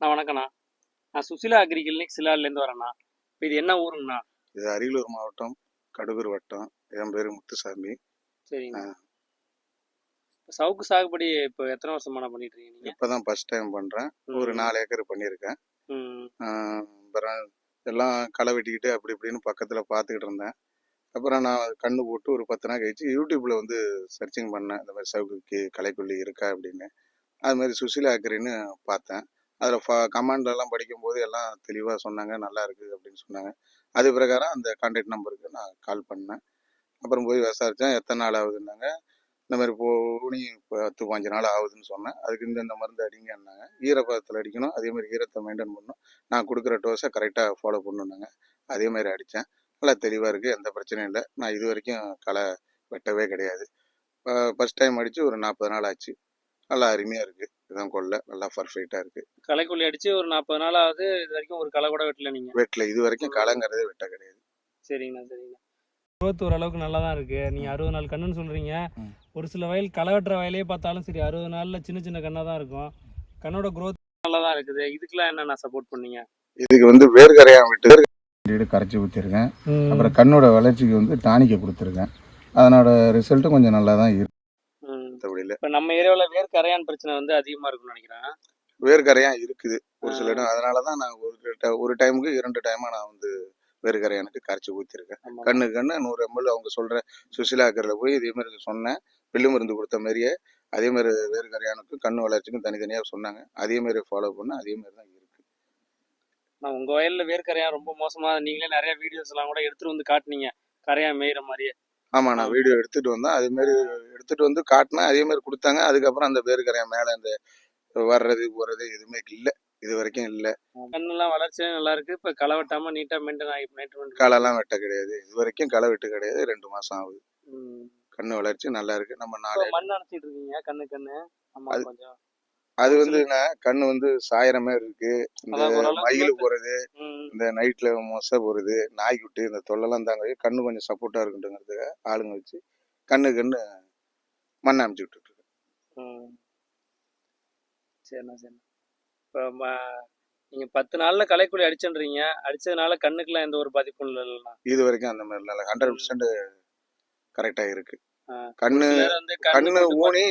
நான் வணக்கண்ணா நான் சுசிலா அக்ரி கிளினிக் சிலார்லேருந்து வரேண்ணா. இப்போ இது என்ன ஊருங்கண்ணா? இது அரியலூர் மாவட்டம் கடுகூர் வட்டம். என் பேர் முத்துசாமி. சரிங்க ஆ. சவுக்கு சாகுபடி இப்போ எத்தனை வருஷமான பண்ணிட்டு இருக்கீங்க இப்போ தான் ஃபர்ஸ்ட் டைம் பண்ணுறேன் ஒரு. நாலு ஏக்கர் பண்ணியிருக்கேன். அப்புறம் எல்லாம் களை வெட்டிக்கிட்டு அப்படி இப்படின்னு பக்கத்தில் பார்த்துக்கிட்டு இருந்தேன். அப்புறம் நான் கண்ணு போட்டு ஒரு பத்து நாள் கழிச்சு யூடியூப்பில் வந்து சர்ச்சிங் பண்ணேன். இந்த மாதிரி சவுக்குக்கு களைக்கொல்லி இருக்கா அப்படின்னு. அது மாதிரி சுசிலா அக்கரின்னு பார்த்தேன். அதில் ஃப கமெண்ட்லாம் படிக்கும்போது எல்லாம் தெளிவாக சொன்னாங்க நல்லா இருக்குது அப்படின்னு சொன்னாங்க. அது பிரகாரம் அந்த கான்டாக்ட் நம்பருக்கு நான் கால் பண்ணேன். அப்புறம் போய் விசாரித்தேன் எத்தனை நாள் ஆகுதுன்னாங்க. இந்த மாதிரி போனி பத்து பாஞ்சு நாள் ஆகுதுன்னு சொன்னேன். அதுக்கு இந்த இந்த மருந்து அடிங்கன்னாங்க. ஈரப்பதத்தில் அடிக்கணும் அதே மாதிரி ஈரத்தை மெயின்டைன் பண்ணணும். நான் கொடுக்குற டோஸை கரெக்டாக ஃபாலோ பண்ணணுன்னாங்க. அதே மாதிரி அடித்தேன் நல்லா தெளிவாக இருக்குது எந்த பிரச்சனையும் இல்லை. நான் இது வரைக்கும் களை வெட்டவே கிடையாது. ஃபஸ்ட் டைம் அடித்து ஒரு நாற்பது நாள் ஆச்சு. நல்லா அருமையாக இருக்குது இதான் கொள்ள நல்லா பர்ஃபெக்டாக இருக்குது களைக்கொல்லி அடிச்சு ஒரு நாற்பது நாள் ஆகுது இது வரைக்கும் ஒரு களை கூட வெட்டல நீங்க? வெட்டில். இது வரைக்கும் களைங்கிறதே வெட்ட கிடையாது. சரிங்கண்ணா சரிங்கண்ணா. growth ஓரளவுக்கு நல்லா தான் இருக்கு. நீங்க அறுபது நாள் கண்ணுன்னு சொல்றீங்க. ம். ஒரு சில வயல் களை வெட்டுற வயலே பார்த்தாலும் சரி அறுபது நாள்ல சின்ன சின்ன கண்ணா தான் இருக்கும். கண்ணோட growth நல்லா தான் இருக்குது. இதுக்கெல்லாம் என்னண்ணா சப்போர்ட் பண்ணீங்க? இதுக்கு வந்து வேர்க்கரையான் விட்டு. கரைச்சி ஊற்றிருக்கேன் அப்புறம் கண்ணோட வளர்ச்சிக்கு வந்து டானிக்கை கொடுத்துருக்கேன். அதனோட ரிசல்ட்டும் கொஞ்சம் நல்லா தான் இருக்கு. மற்றபடியில் இப்ப நம்ம ஏரியாவில் வேர் கரையான் பிரச்சனை வந்து அதிகமா இருக்கும்னு நினைக்கிறேன். வேர்க்கரையான் இருக்குது ஒரு சில. இடம். அதனால தான் நான் ஒரு ஒரு டைமுக்கு இரண்டு டைமாக நான் வந்து வேர்க்கரையானுக்கு கரைச்சி ஊற்றிருக்கேன். கண்ணு கண்ணு நூறு எம்எல் அவங்க சொல்கிற சுசிலாக்கரில் போய் இதே மாதிரி சொன்னேன். பில்லு மருந்து கொடுத்த மாதிரியே அதே மாதிரி வேர்க்கரையானுக்கும் கண்ணு வளர்ச்சிக்கும் தனித்தனியாக சொன்னாங்க. அதே மாதிரி ஃபாலோ பண்ண அதே மாதிரி தான் இருக்குது நான் உங்க வயல்ல வேர் கரையான் ரொம்ப மோசமா நீங்களே நிறைய வீடியோஸ் எல்லாம் கூட எடுத்துட்டு வந்து காட்டுனீங்க. கரையான் மேயிற மாதிரியே. ஆமாம் நான் வீடியோ எடுத்துகிட்டு வந்தேன். அதே மாதிரி எடுத்துகிட்டு வந்து காட்டினேன். அதே மாதிரி கொடுத்தாங்க. அதுக்கப்புறம் அந்த வேர்க்கரையான் மேலே அந்த வர்றது போகிறது எதுவுமே இல்லை. இது வரைக்கும் இல்லை. கண்ணெல்லாம் வளர்ச்சியும் நல்லா இருக்கு. இப்ப களை வெட்டாம நீட்டா மெயின்டைன் ஆகி மெயின்டைன் களைலாம் வெட்ட கிடையாது. இது வரைக்கும் களை வெட்டு கிடையாது. ரெண்டு மாதம் ஆகுது. கண்ணு வளர்ச்சி நல்லா இருக்கு. நம்ம நாலு மண் அணைச்சிட்டு இருக்கீங்க. கண்ணு கண்ணு. ஆமா அது- கொஞ்சம். அது வந்து என்ன கண்ணு வந்து சாயிற மாதிரி இருக்கு. இந்த மயில் போறது. இந்த நைட்ல மொசை போறது நாய்க்குட்டி இந்த தொல்லைலாம் தாங்க கண்ணு கொஞ்சம் சப்போர்ட்டா இருக்குன்றதுக்காக ஆளுங்க வச்சு கண்ணு கண்ணு மண் அமைச்சு விட்டுட்டு. சரிண்ணா சரிண்ணா. இப்போ நீங்க பத்து நாள்ல களைக்குழி அடிச்சுன்றீங்க அடிச்சதுனால கண்ணுக்குலாம் எந்த ஒரு பாதிப்பும் இல்லைண்ணா? இது வரைக்கும் அந்த மாதிரி இல்லை. ஹண்ட்ரட் பர்சன்ட் கரெக்டா இருக்கு. கண்ணு கண்ணு ஊனி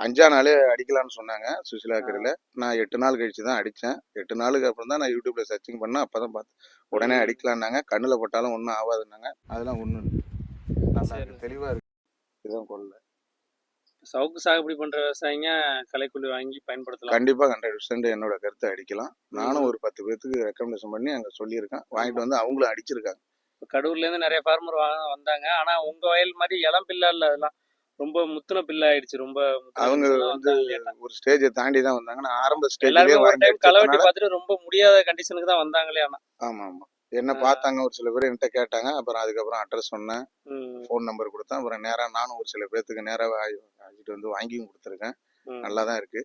அஞ்சா நாளே அடிக்கலாம்னு சொன்னாங்க சுசிலாக்கரில் நான் எட்டு நாள் கழிச்சு தான் அடித்தேன் எட்டு நாளுக்கு அப்புறம் தான் நான் யூடியூப்ல சர்ச்சிங் பண்ணேன். அப்போ தான் பார்த்தேன் உடனே. அடிக்கலான்னாங்க கண்ணில் பட்டாலும் ஒன்றும் ஆகாதுன்னாங்க அதெல்லாம் ஒன்றும் நல்லா தெளிவாக இருக்கு இதுதான் கொள்ள சவுக்கு சாகுபடி பண்ற விவசாயிங்க களைக்குழி வாங்கி பயன்படுத்தலாம். கண்டிப்பாக ஹண்ட்ரட் பர்சன்ட் என்னோட கருத்தை அடிக்கலாம். நானும் ஒரு பத்து பேர்த்துக்கு ரெக்கமெண்டேஷன் பண்ணி அங்கே சொல்லியிருக்கேன். வாங்கிட்டு வந்து அவங்களும் அடிச்சிருக்காங்க. இப்ப கடூர்ல இருந்து நிறைய ஃபார்மர் வந்தாங்க. ஆனா உங்க வயல் மாதிரி இளம் பிள்ளை இல்ல அதெல்லாம். ரொம்ப முத்துன பிள்ளை ஆயிடுச்சு. ரொம்ப அவங்க வந்து. ஒரு ஸ்டேஜை தாண்டி தான் வந்தாங்க. நான் ஆரம்ப ஸ்டேஜ்லேயே எல்லாருமே ஒரு வாங்கி டைம் களை வெட்டி அடிச்சதுனால பார்த்துட்டு ரொம்ப முடியாத கண்டிஷனுக்கு தான் வந்தாங்களே ஆனா. ஆமாம். ஆமாம் என்ன. பார்த்தாங்க ஒரு சில பேர் என்கிட்ட கேட்டாங்க. அப்புறம் அதுக்கப்புறம் அட்ரஸ் சொன்னேன். ஃபோன் நம்பர் கொடுத்தேன். அப்புறம் நேராக நானும் ஒரு சில பேர்த்துக்கு நேராக அழைச்சிட்டு வந்து வாங்கியும் கொடுத்துருக்கேன். நல்லா தான் இருக்கு.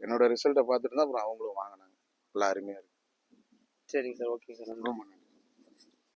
என்னோட ரிசல்ட்டை பார்த்துட்டு தான் அப்புறம் அவங்களும் வாங்கினாங்க. நல்லா அருமையாக இருக்கு. சரிங்க சார். Okay sir. ரொம்ப நன்றி.